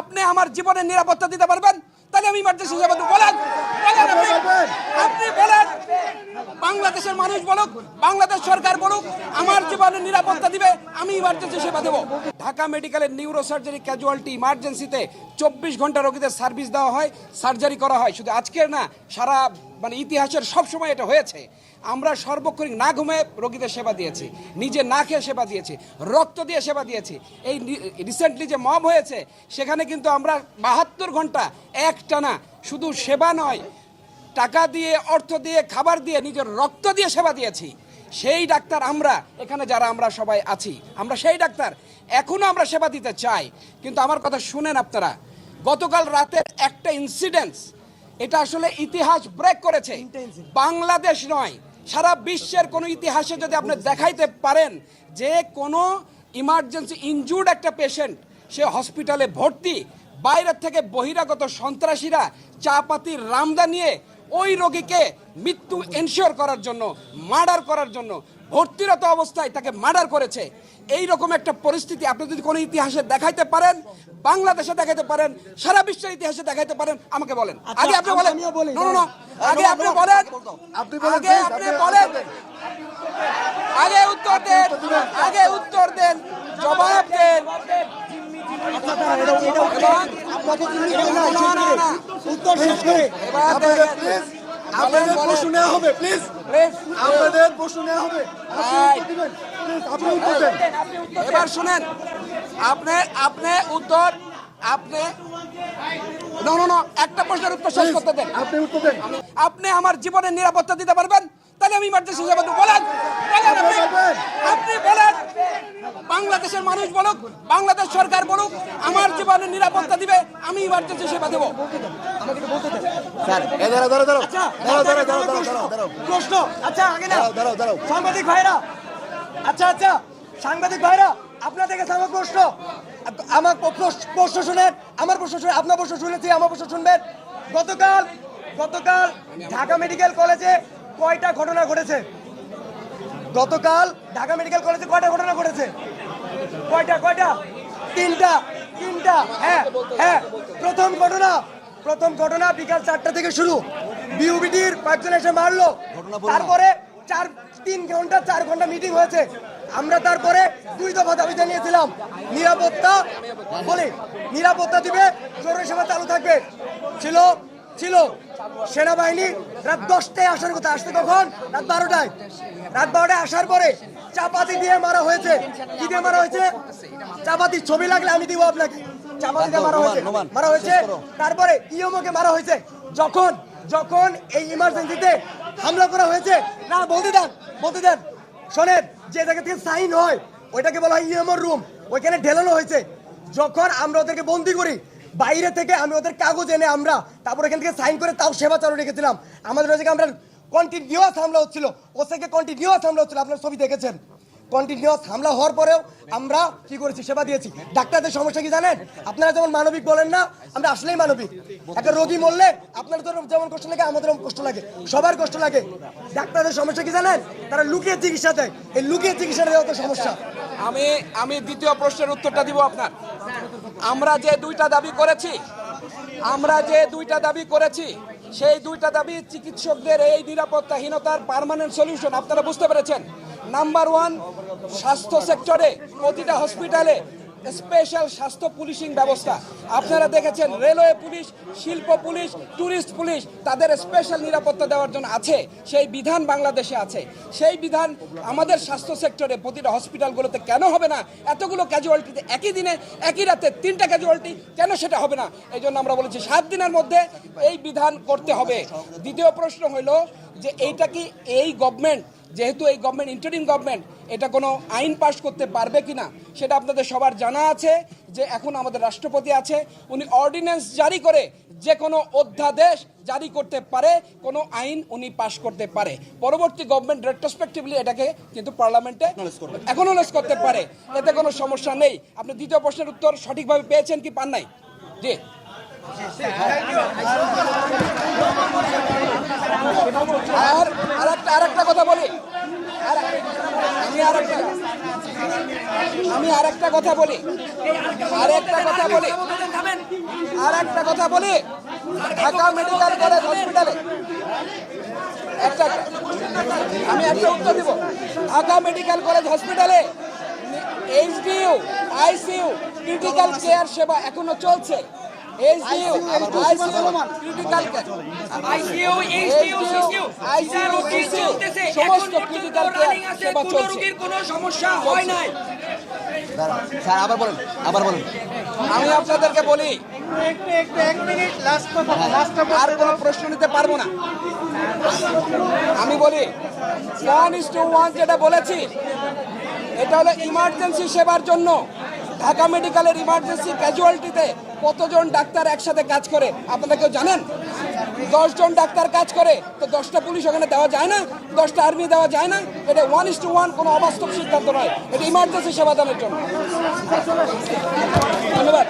আপনি আমার জীবনের নিরাপত্তা দিতে পারবেন? তাহলে আমি ইমার্জেন্সি দেবো বলেন আপনি বলেন। বাংলাদেশের মানুষ বলুক, বাংলাদেশ সরকার বলুক, আমার জীবনের নিরাপত্তা দিবে, আমি ইমার্জেন্সি সেবা দেবো। ঢাকা মেডিকেলের নিউরো সার্জারি ক্যাজুয়ালিটি ইমার্জেন্সিতে চব্বিশ ঘণ্টা রোগীদের সার্ভিস দেওয়া হয় সার্জারি করা হয়। শুধু আজকের না, সারা মানে ইতিহাসের সব সময় এটা হয়েছে। আমরা সর্বক্ষণিক না ঘুমিয়ে রোগীদের সেবা দিয়েছি নিজে না খেয়ে সেবা দিয়েছি রক্ত দিয়ে সেবা দিয়েছি। এই রিসেন্টলি যে মব হয়েছে সেখানে কিন্তু আমরা বাহাত্তর ঘণ্টা এক টানা শুধু সেবা নয় টাকা দিয়ে অর্থ দিয়ে খাবার দিয়ে নিজের রক্ত দিয়ে সেবা দিয়েছি। সেই ডাক্তার আমরা এখানে যারা আমরা সবাই আছি আমরা সেই ডাক্তার। এখনও আমরা সেবা দিতে চাই। কিন্তু আমার কথা শুনেন আপনারা গতকাল রাতের একটা ইনসিডেন্স এটা আসলে ইতিহাস ব্রেক করেছে। বাংলাদেশ নয় সারা বিশ্বের কোনো ইতিহাসে যদি আপনি দেখাইতে পারেন যে কোনো ইমার্জেন্সি ইনজুর্ড একটা পেশেন্ট সে হসপিটালে ভর্তি, বাইরের থেকে বহিরাগত সন্ত্রাসীরা চা পাতির রামদা নিয়ে ওই রোগীকে মৃত্যু এনশিওর করার জন্য মার্ডার করার জন্য ভর্তিরত অবস্থায় তাকে মার্ডার করেছে। এই রকম একটা পরিস্থিতি আপনি যদি কোনো ইতিহাসে দেখাইতে পারেন বাংলাদেশে দেখাইতে পারেন সারা বিশ্বের ইতিহাসে দেখাইতে পারেন আমাকে বলেন। আগে আপনি বলেন। no, আগে আপনি বলেন আপনি বলেন, আগে আপনি বলেন। আগে উত্তর দেন আগে উত্তর দেন জবাব দেন। না, না, না। উত্তর শেষ করে। আপনাদের। প্রশ্ন নেওয়া হবে প্লিজ আপনাদের প্রশ্ন নেওয়া হবে। আপনি উত্তর দেন। এবার শুনেন। আপনি আপনি উত্তর আপনি না না না একটা প্রশ্নের উত্তর শেষ করতে দেন। আপনি উত্তর দেন। আপনি আমার জীবনের নিরাপত্তা দিতে পারবেন? তাহলে আমি ইমার্জেন্সি বলেন। আপনি বলেন। বাংলাদেশের মানুষ বলুক বাংলাদেশ সরকার বলুক আমার জীবনের নিরাপত্তা দিবে আমি ইমার্জেন্সি সেবা দেবো। প্রশ্ন আচ্ছা আগে না। সাংবাদিক ভাইরা আচ্ছা আচ্ছা সাংবাদিক ভাইরা আপনাদের কাছে আমার প্রশ্ন আমার প্রশ্ন শুনেন আমার প্রশ্ন শুনে আপনার প্রশ্ন শুনেছি আমার প্রশ্ন শুনবেন। গতকাল গতকাল ঢাকা মেডিকেল কলেজে কয়টা ঘটনা ঘটেছে? গতকাল ঢাকা মেডিকেল কলেজে কয়টা ঘটনা ঘটেছে? কয়টা কয়টা? তিনটা তিনটা হ্যাঁ হ্যাঁ। প্রথম ঘটনা প্রথম ঘটনা বিকাল চারটা থেকে শুরু। বিউবিটির কয়েকজন এসে মারলো। তারপরে চার তিন ঘণ্টা চার ঘণ্টা মিটিং হয়েছে। আমরা তারপরে দুই দফা দাবি জানিয়েছিলাম নিরাপত্তা বলি নিরাপত্তা দিবে জরুরি সেবা চালু থাকবে। ছিল ছিল। সেনাবাহিনী রাত দশটায় আসার কথা। আসতে কখন? রাত বারোটায়। রাত বারোটায় আসার পরে চাপাতি দিয়ে মারা হয়েছে। কি দিয়ে মারা হয়েছে? চাপাতি ছবি লাগলে আমি দিব আপনাকে। চাপাতি দিয়ে মারা হয়েছে। মারা হয়েছে। তারপরে ইয়মকে মারা হয়েছে। যখন যখন এই ইমার্জেন্সিতে হামলা করা হয়েছে না বলতে দেন বলতে দেন। শোনেন যে জায়গা থেকে সাইন হয় ওইটাকে বলা হয় ইএমওর রুম ওইখানে ঢেলানো হয়েছে। যখন আমরা ওদেরকে বন্দি করি বাইরে থেকে আমি ওদের কাগজ এনে আমরা তারপর এখান থেকে সাইন করে তাও সেবা চালু রেখেছিলাম। আমাদের ওই আমরা কন্টিনিউয়াস হামলা হচ্ছিল। ওর থেকে কন্টিনিউয়াস হামলা হচ্ছিল। আপনার ছবি দেখেছেন। কন্টিনিউয়াস হামলা হওয়ার পরেও আমরা কি করেছি? সেবা দিয়েছি। ডাক্তারদের সমস্যা কি জানেন? আপনারা যেমন মানবিক বলেন না, আমরা আসলেই মানবিক। একটা রোগী মরলে আপনার যেমন কষ্ট লাগে আমাদের কষ্ট লাগে। সবার কষ্ট লাগে। ডাক্তারদের সমস্যা কি জানেন? তারা লুকিয়ে চিকিৎসা দেয়। এই লুকিয়ে চিকিৎসা দেওয়া তো সমস্যা। আমি আমি দ্বিতীয় প্রশ্নের উত্তরটা দিব আপনার। আমরা যে দুইটা দাবি করেছি, আমরা যে দুইটা দাবি করেছি, সেই দুইটা দাবি চিকিৎসকদের এই নিরাপত্তাহীনতার পার্মানেন্ট সলিউশন আপনারা বুঝতে পেরেছেন? নাম্বার ওয়ান স্বাস্থ্য সেক্টরে প্রতিটা হসপিটালে স্পেশাল স্বাস্থ্য পুলিশিং ব্যবস্থা। আপনারা দেখেছেন, রেলওয়ে পুলিশ, শিল্প পুলিশ ট্যুরিস্ট পুলিশ তাদের স্পেশাল নিরাপত্তা দেওয়ার জন্য আছে, সেই বিধান বাংলাদেশে আছে। সেই বিধান আমাদের স্বাস্থ্য সেক্টরে প্রতিটা হসপিটালগুলোতে কেন হবে না? এতগুলো ক্যাজুয়ালিটিতে একই দিনে, একই রাতে তিনটা ক্যাজুয়ালিটি কেন সেটা হবে না? এই জন্য আমরা বলেছি, সাত দিনের মধ্যে এই বিধান করতে হবে। দ্বিতীয় প্রশ্ন হলো যে এইটা কি এই গভর্নমেন্ট যেহেতু এই গভর্নমেন্ট ইন্টারিম গভর্নমেন্ট এটা কোনো আইন পাশ করতে পারবে কিনা সেটা আপনাদের সবার জানা আছে যে এখন আমাদের রাষ্ট্রপতি আছে উনি অর্ডিন্যান্স জারি করে যে কোনো অধ্যাদেশ জারি করতে পারে কোনো আইন উনি পাশ করতে পারে। পরবর্তী গভর্নমেন্ট রেট্রোস্পেক্টিভলি এটাকে কিন্তু পার্লামেন্টে অ্যাকনোলেজ করতে পারে। এতে কোনো সমস্যা নেই। আপনি দ্বিতীয় প্রশ্নের উত্তর সঠিকভাবে পেয়েছেন কি পান নাই? জি। আর আরেকটা আরেকটা কথা বলি আর- আমি আরেকটা আমি আরেকটা কথা বলি। আরেকটা কথা বলি। আর একটা কথা বলি। ঢাকা মেডিকেল কলেজ হসপিটালে একটা আমি একটা উত্তর দিব। ঢাকা মেডিকেল কলেজ হসপিটালে এইচডিউ আইসিইউ, ক্রিটিক্যাল কেয়ার সেবা এখনও চলছে। HDU ICU critical care ICU HDU CCU সমস্ত সেবা কোনো চলছে। রোগীর কোনো সমস্যা হয় নাই। দাঁড়ান। স্যার আবার বলেন আবার বলেন। আমি আপনাদেরকে বলি আর কোনো প্রশ্ন নিতে পারব না। আমি বলি ওয়ান ইস টু ওয়ান যেটা বলেছি এটা হলো ইমার্জেন্সি সেবার জন্য ঢাকা মেডিকেলের ইমার্জেন্সি ক্যাজুয়ালিটিতে কতজন ডাক্তার একসাথে কাজ করে? আপনারা কেউ জানেন? দশজন ডাক্তার কাজ করে, তো দশটা পুলিশ ওখানে দেওয়া যায় না, দশটা আর্মি দেওয়া যায় না। এটা ওয়ান ইস টু ওয়ান কোনো অবাস্তব সিদ্ধান্ত নয়। এটা ইমার্জেন্সি সেবা দানের জন্য। ধন্যবাদ।